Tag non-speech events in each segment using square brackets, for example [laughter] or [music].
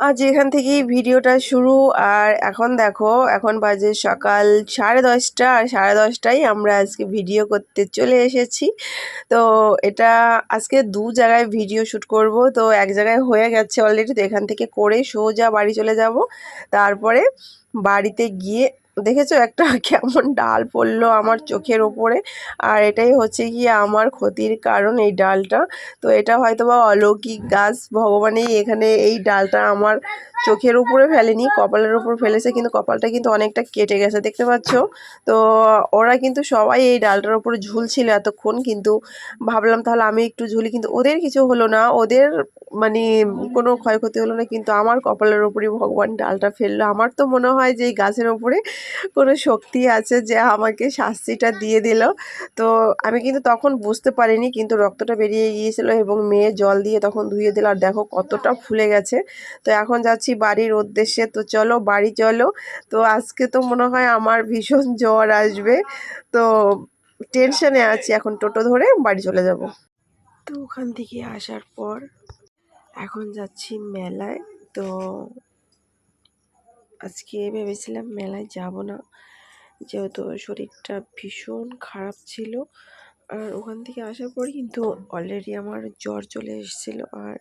আজ এখান থেকেই ভিডিওটা শুরু। আর এখন দেখো, এখন বাজে সকাল সাড়ে দশটা, আর সাড়ে দশটায় আমরা আজকে ভিডিও করতে চলে এসেছি। তো এটা আজকে দু জায়গায় ভিডিও শ্যুট করব। তো এক জায়গায় হয়ে গেছে অলরেডি তো এখান থেকে করে সোজা বাড়ি চলে যাব। তারপরে বাড়িতে গিয়ে দেখেছ? একটা [laughs] কেমন ডাল পড়ল আমার চোখের ওপরে। আর এটাই হচ্ছে কি আমার ক্ষতির কারণ এই ডালটা। তো এটা হয়তো বা অলৌকিক গাছ। ভগবানেই এখানে এই ডালটা আমার চোখের উপরে ফেলেনি, কপালের উপর ফেলেছে, কিন্তু কপালটা কিন্তু অনেকটা কেটে গেছে, দেখতে পাচ্ছ? তো, ওরা কিন্তু সবাই এই ডালটার উপরে ঝুলছিল এতক্ষণ, কিন্তু ভাবলাম তাহলে আমি একটু ঝুলি, কিন্তু ওদের কিছু হলো না, ওদের মানে কোনো ক্ষয়ক্ষতি হলো না, কিন্তু আমার কপালের উপরই ভগবান ডালটা ফেলল। আমার তো মনে হয় যে এই গাছের ওপরে কোনো শক্তি আছে যে আমাকে শাস্তিটা দিয়ে দিল। তো আমি কিন্তু তখন বুঝতে পারিনি, কিন্তু রক্তটা বেরিয়ে গিয়েছিল এবং মেয়ে জল দিয়ে তখন ধুয়ে দিল, আর দেখো কতটা ফুলে গেছে। তো এখন যাচ্ছি বাড়ির উদ্দেশ্যে। তো চলো, বাড়ি চলো। তো আজকে তো মনে হয় আমার ভীষণ জ্বর আসবে। তো টেনশনে আছি এখন টোটো ধরে বাড়ি চলে যাব। তো ওখান থেকে আসার পর এখন যাচ্ছি মেলায়। তো আজকে ভেবেছিলাম মেলায় যাব না। যেহেতু শরীরটা ভীষণ খারাপ ছিল। আর ওখান থেকে আসার পর কিন্তু অলরেডি আমার জ্বর চলে এসেছিল। আর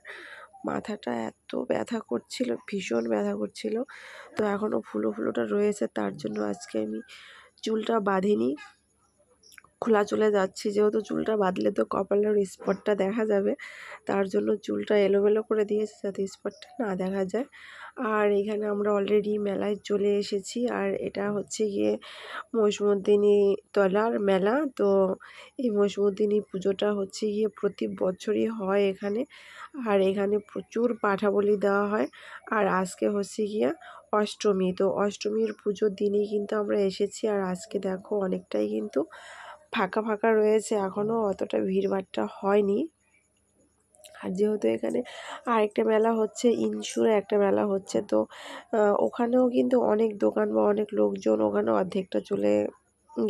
মাথাটা এত ব্যথা করছিল, ভীষণ ব্যথা করছিল। তো এখনও ফুলো ফুলোটা রয়েছে, তার জন্য আজকে আমি চুলটা বাঁধিনি। খোলা চলে যাচ্ছি। যেহেতু চুলটা বাঁধলে তো কপালের স্পটটা দেখা যাবে, তার জন্য চুলটা এলোমেলো করে দিয়েছে যাতে স্পটটা না দেখা যায়। আর এখানে আমরা অলরেডি মেলায় চলে এসেছি, আর এটা হচ্ছে গিয়ে মহিষমর্দিনী তলার মেলা। তো এই মহিষমর্দিনী পুজোটা হচ্ছে গিয়ে প্রতি বছরই হয় এখানে, আর এখানে প্রচুর পাঠাবলি দেওয়া হয়। আর আজকে হচ্ছে গিয়া অষ্টমী, তো অষ্টমীর পুজোর দিনেই কিন্তু আমরা এসেছি। আর আজকে দেখো অনেকটাই কিন্তু ফাঁকা ফাঁকা রয়েছে এখনও অতটা ভিড়ভাট্টা হয়নি। আর যেহেতু এখানে আরেকটা মেলা হচ্ছে ইনসুরে একটা মেলা হচ্ছে তো ওখানেও কিন্তু অনেক দোকান বা অনেক লোকজন ওখানে অর্ধেকটা চলে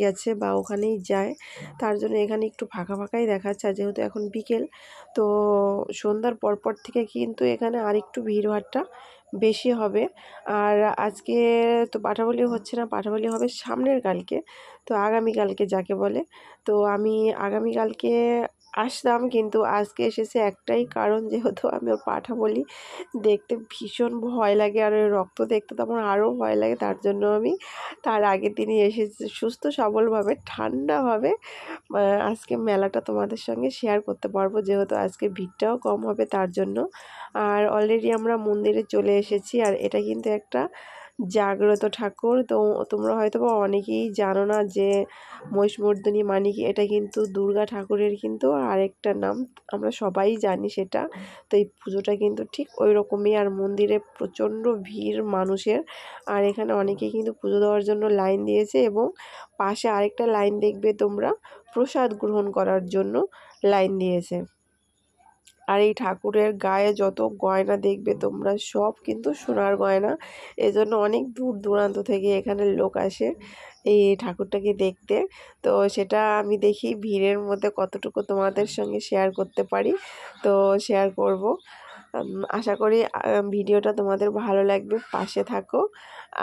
গেছে বা ওখানেই যায়। তার জন্য এখানে একটু ফাঁকা ফাঁকাই দেখাচ্ছে। আর যেহেতু এখন বিকেল তো সন্ধ্যার পরপর থেকে কিন্তু এখানে আরেকটু ভিড়ভাট্টা বেশি হবে। আর আজকে তো পাঠাবলি হচ্ছে না পাঠাবলি হবে সামনের কালকে তো আগামীকালকে যাকে বলে। তো আমি আগামীকালকে আসতাম কিন্তু আজকে এসেছে একটাই কারণ যেহেতু আমি ওর পাঠা বলি দেখতে ভীষণ ভয় লাগে আর ওই রক্ত দেখতে তো আমার আরও ভয় লাগে, তার জন্য আমি তার আগে তিনি এসেছে সুস্থ সবলভাবে ঠান্ডাভাবে আজকে মেলাটা তোমাদের সঙ্গে শেয়ার করতে পারব যেহেতু আজকে ভিড়টাও কম হবে তার জন্য। আর অলরেডি আমরা মন্দিরে চলে এসেছি আর এটা কিন্তু একটা জাগ্রত ঠাকুর। তো তোমরা হয়তো বা অনেকেই জানো না যে মহিষমর্দিনী মানে কি এটা কিন্তু দুর্গা ঠাকুরের কিন্তু আরেকটা নাম, আমরা সবাই জানি সেটা। তো এই পুজোটা কিন্তু ঠিক ওই রকমই, আর মন্দিরে প্রচণ্ড ভিড় মানুষের। আর এখানে অনেকেই কিন্তু পুজো দেওয়ার জন্য লাইন দিয়েছে এবং পাশে আরেকটা লাইন দেখবে তোমরা, প্রসাদ গ্রহণ করার জন্য লাইন দিয়েছে। আর এই ঠাকুরের গায়ে যত গয়না দেখবে তোমরা, সব কিন্তু সোনার গয়না। এজন্য অনেক দূর দূরান্ত থেকে এখানে লোক আসে এই ঠাকুরটাকে দেখতে। তো সেটা আমি দেখি ভিড়ের মধ্যে কতটুকু তোমাদের সঙ্গে শেয়ার করতে পারি। তো শেয়ার করব। আশা করি ভিডিওটা তোমাদের ভালো লাগবে। পাশে থাকো।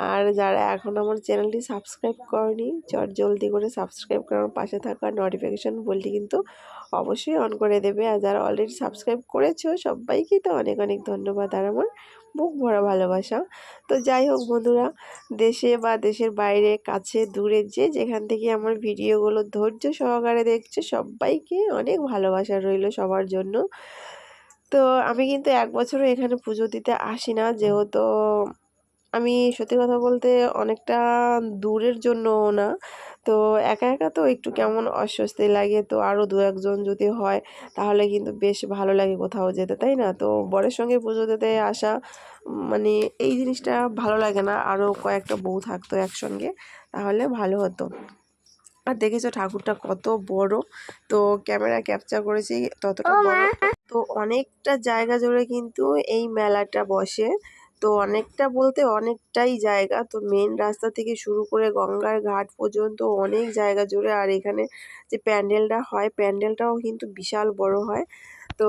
আর যারা এখন আমার চ্যানেলটি সাবস্ক্রাইব করেনি, চট জলদি করে সাবস্ক্রাইব করার পাশে থাকা নোটিফিকেশান বলটি কিন্তু অবশ্যই অন করে দেবে। আর যারা অলরেডি সাবস্ক্রাইব করেছ, সবাইকে তো অনেক অনেক ধন্যবাদ আর আমার বুক ভরা ভালোবাসা। তো যাই হোক বন্ধুরা, দেশে বা দেশের বাইরে, কাছে, দূরে, যে যেখান থেকে আমার ভিডিওগুলো ধৈর্য সহকারে দেখছে, সবাইকে অনেক ভালোবাসা রইল সবার জন্য। তো আমি কিন্তু এক বছরও এখানে পুজো দিতে আসি না যেহেতু আমি সত্যি কথা বলতে অনেকটা দূরের জন্য না। তো একা একা তো একটু কেমন অস্বস্তি লাগে। তো আরও দু একজন যদি হয় তাহলে কিন্তু বেশ ভালো লাগে কোথাও যেতে তাই না? তো বরের সঙ্গে পুজো দিতে আসা মানে এই জিনিসটা ভালো লাগে না। আরও কয়েকটা বউ থাকতো একসঙ্গে তাহলে ভালো হতো। আর দেখেছ ঠাকুরটা কত বড়? তো ক্যামেরা ক্যাপচার করেছি ততটা বড় তো অনেকটা জায়গা জুড়ে কিন্তু এই মেলাটা বসে। তো অনেকটা বলতে অনেকটাই জায়গা। তো মেন রাস্তা থেকে শুরু করে গঙ্গার ঘাট পর্যন্ত অনেক জায়গা জুড়ে। আর এখানে যে প্যান্ডেলটা হয়, প্যান্ডেলটাও কিন্তু বিশাল বড় হয়। তো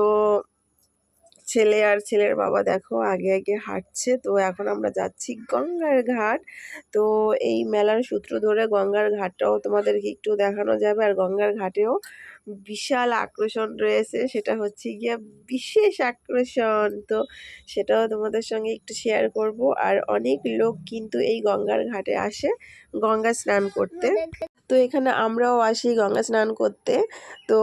ছেলে আর ছেলের বাবা দেখো আগে আগে হাঁটছে। তো এখন আমরা যাচ্ছি গঙ্গার ঘাট। তো এই মেলার সূত্র ধরে গঙ্গার ঘাটটাও তোমাদেরকে একটু দেখানো যাবে। আর গঙ্গার ঘাটেও বিশাল আকর্ষণ রয়েছে সেটা হচ্ছে গিয়া বিশেষ আকর্ষণ। তো সেটাও তোমাদের সঙ্গে একটু শেয়ার করব। আর অনেক লোক কিন্তু এই গঙ্গার ঘাটে আসে গঙ্গা স্নান করতে। তো এখানে আমরাও আসি গঙ্গা স্নান করতে। তো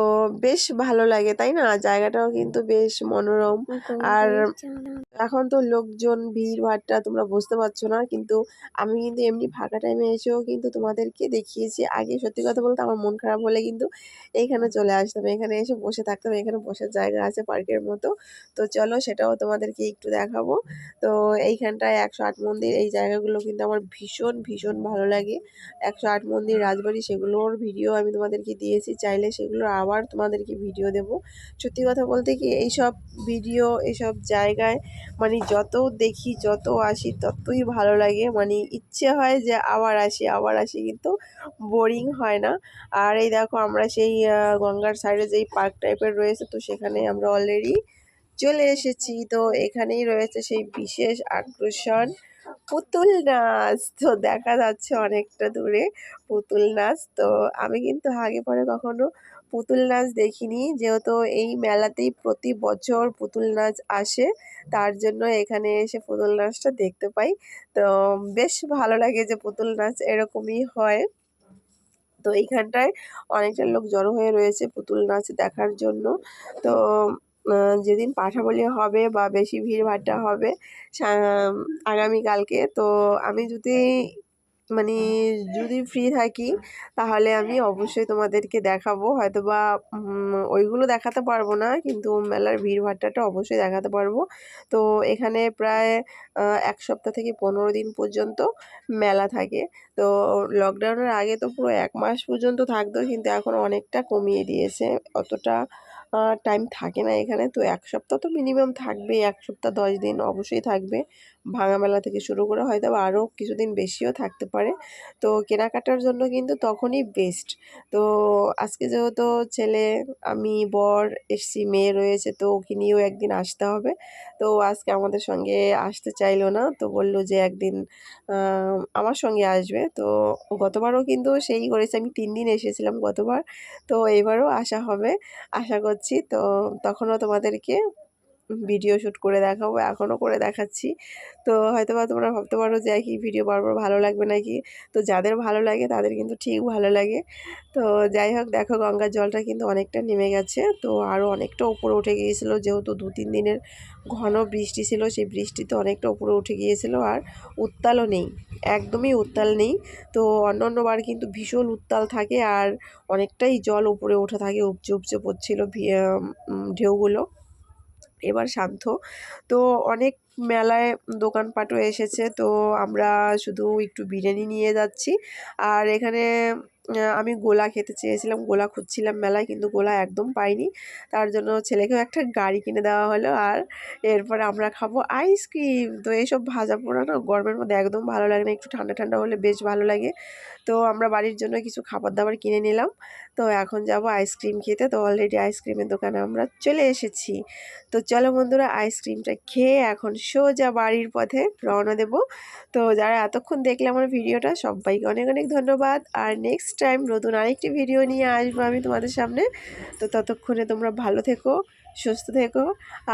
বেশ ভালো লাগে তাই না? জায়গাটাও কিন্তু বেশ মনোরম। আর এখন তো লোকজন ভিড় ভাট্টা তোমরা বুঝতে পারছ না। কিন্তু আমি কিন্তু এমনি ফাঁকা টাইমে এসেও কিন্তু তোমাদেরকে দেখিয়েছি। আগে সত্যি কথা বলতে আমার মন খারাপ হলে কিন্তু এইখানে চলে আসতাম, এখানে এসে বসে থাকতাম, এখানে বসার জায়গা আছে পার্কের মতো। তো চলো সেটাও তোমাদেরকে একটু দেখাবো। তো এইখানটায় একশো আট মন্দির, এই জায়গাগুলো কিন্তু আমার ভীষণ ভীষণ ভালো লাগে। একশো আট মন্দির, রাজবাড়ি, সেগুলোর ভিডিও আমি তোমাদেরকে দিয়েছি। চাইলে সেগুলোর আবার তোমাদেরকে ভিডিও দেব। সত্যি কথা বলতে কি, এইসব ভিডিও, এইসব জায়গায় মানে যত দেখি, যত আসি, ততই ভালো লাগে। মানে ইচ্ছে হয় যে আবার আসি আবার আসি, কিন্তু বোরিং হয় না। আর এই দেখো আমরা সেই গঙ্গার সাইডে যেই পার্ক টাইপের রয়েছে, তো সেখানে আমরা অলরেডি চলে এসেছি। তো এখানেই রয়েছে সেই বিশেষ আকর্ষণ, পুতুল নাচ। তো দেখা যাচ্ছে অনেকটা দূরে পুতুল নাচ। তো আমি কিন্তু আগে পরে কখনো পুতুল নাচ দেখিনি। যেহেতু এই মেলাতেই প্রতি বছর পুতুল নাচ আসে, তার জন্য এখানে এসে পুতুল নাচটা দেখতে পাই। তো বেশ ভালো লাগে যে পুতুল নাচ এরকমই হয়। তো এইখানটায় অনেকটা লোক জড়ো হয়ে রয়েছে পুতুল নাচ দেখার জন্য। তো যেদিন পাঠাবলি হবে বা বেশি ভিড়ভাট্টা হবে আগামীকালকে, তো আমি যদি মানে যদি ফ্রি থাকি, তাহলে আমি অবশ্যই তোমাদেরকে দেখাবো। হয়তো বা ওইগুলো দেখাতে পারব না, কিন্তু মেলার ভিড়ভাট্টাটা অবশ্যই দেখাতে পারব। তো এখানে প্রায় এক সপ্তাহ থেকে পনেরো দিন পর্যন্ত মেলা থাকে। তো লকডাউনের আগে তো পুরো এক মাস পর্যন্ত থাকতো, কিন্তু এখন অনেকটা কমিয়ে দিয়েছে। অতটা টাইম থাকে না এখানে। তো এক সপ্তাহ তো মিনিমাম থাকবে এক সপ্তাহ দশ দিন অবশ্যই থাকবে। ভাঙা মেলা থেকে শুরু করে হয়তো আরও কিছুদিন বেশিও থাকতে পারে। তো কেনাকাটার জন্য কিন্তু তখনই বেস্ট তো আজকে যেহেতু ছেলে, আমি বর, এসছি, মেয়ে রয়েছে, তো ওকে নিয়েও একদিন আসতে হবে। তো আজকে আমাদের সঙ্গে আসতে চাইলো না। তো বলল যে একদিন আমার সঙ্গে আসবে। তো গতবারও কিন্তু সেই করেছে। আমি তিন দিন এসেছিলাম গতবার। তো এবারও আসা হবে। আশা করছি তো তখনও তোমাদেরকে ভিডিও শ্যুট করে দেখাবো, এখনও করে দেখাচ্ছি। তো হয়তো বা তোমরা ভাবতে পারো যে, কি ভিডিও বারবার ভালো লাগবে নাকি? তো যাদের ভালো লাগে, তাদের কিন্তু ঠিক ভালো লাগে। তো যাই হোক, দেখো গঙ্গার জলটা কিন্তু অনেকটা নেমে গেছে। তো আরও অনেকটা উপরে উঠে গিয়েছিল, যেহেতু দু তিন দিনের ঘন বৃষ্টি ছিল, সেই বৃষ্টিতে অনেকটা উপরে উঠে গিয়েছিল। আর উত্তালও নেই, একদমই উত্তাল নেই। তো অন্য অন্যবার কিন্তু ভীষণ উত্তাল থাকে, আর অনেকটাই জল উপরে উঠে থাকে, উপচে উপচে পড়ছিল ঢেউগুলো। এবার শান্ত। তো অনেক মেলায় দোকানপাটও এসেছে, তো আমরা শুধু একটু বিরিয়ানি নিয়ে যাচ্ছি। আর এখানে আমি গোলা খেতে চেয়েছিলাম, গোলা খুঁজছিলাম মেলায় কিন্তু গোলা একদম পাইনি। তার জন্য ছেলেকেও একটা গাড়ি কিনে দেওয়া হলো আর এরপরে আমরা খাব আইসক্রিম। তো এইসব ভাজা পোড়া না গরমের মধ্যে একদম ভালো লাগে না, একটু ঠান্ডা ঠান্ডা হলে বেশ ভালো লাগে। তো আমরা বাড়ির জন্য কিছু খাবার দাবার কিনে নিলাম। তো এখন যাব আইসক্রিম খেতে। তো অলরেডি আইসক্রিমের দোকানে আমরা চলে এসেছি। তো চলো বন্ধুরা, আইসক্রিমটা খেয়ে এখন সোজা বাড়ির পথে রওনা দেব। তো যারা এতক্ষণ দেখলে আমার ভিডিওটা, সবাইকে অনেক অনেক ধন্যবাদ। আর নেক্সট টাইম নতুন আরেকটি ভিডিও নিয়ে আসব আমি তোমাদের সামনে। তো ততক্ষণে তোমরা ভালো থেকো, সুস্থ থেকো,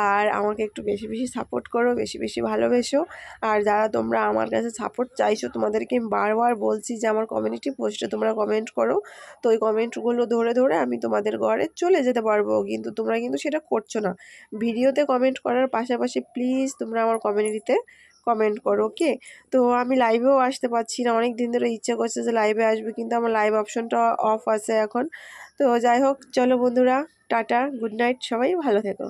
আর আমাকে একটু বেশি বেশি সাপোর্ট করো, বেশি বেশি ভালোবেসো। আর যারা তোমরা আমার কাছে সাপোর্ট চাইছো, তোমাদেরকে আমি বারবার বলছি যে আমার কমিউনিটি পোস্টে তোমরা কমেন্ট করো। তো ওই কমেন্টগুলো ধরে ধরে আমি তোমাদের ঘরে চলে যেতে পারব। কিন্তু তোমরা কিন্তু সেটা করছ না। ভিডিওতে কমেন্ট করার পাশাপাশি প্লিজ তোমরা আমার কমিউনিটিতে কমেন্ট করো ওকে তো আমি লাইভেও আসতে পারছি না অনেক দিন ধরে ইচ্ছে করছে যে লাইভে আসবে, কিন্তু আমার লাইভ অপশনটা অফ আছে এখন। তো যাই হোক, চলো বন্ধুরা, টাটা গুড নাইট সবাই ভালো থেকো।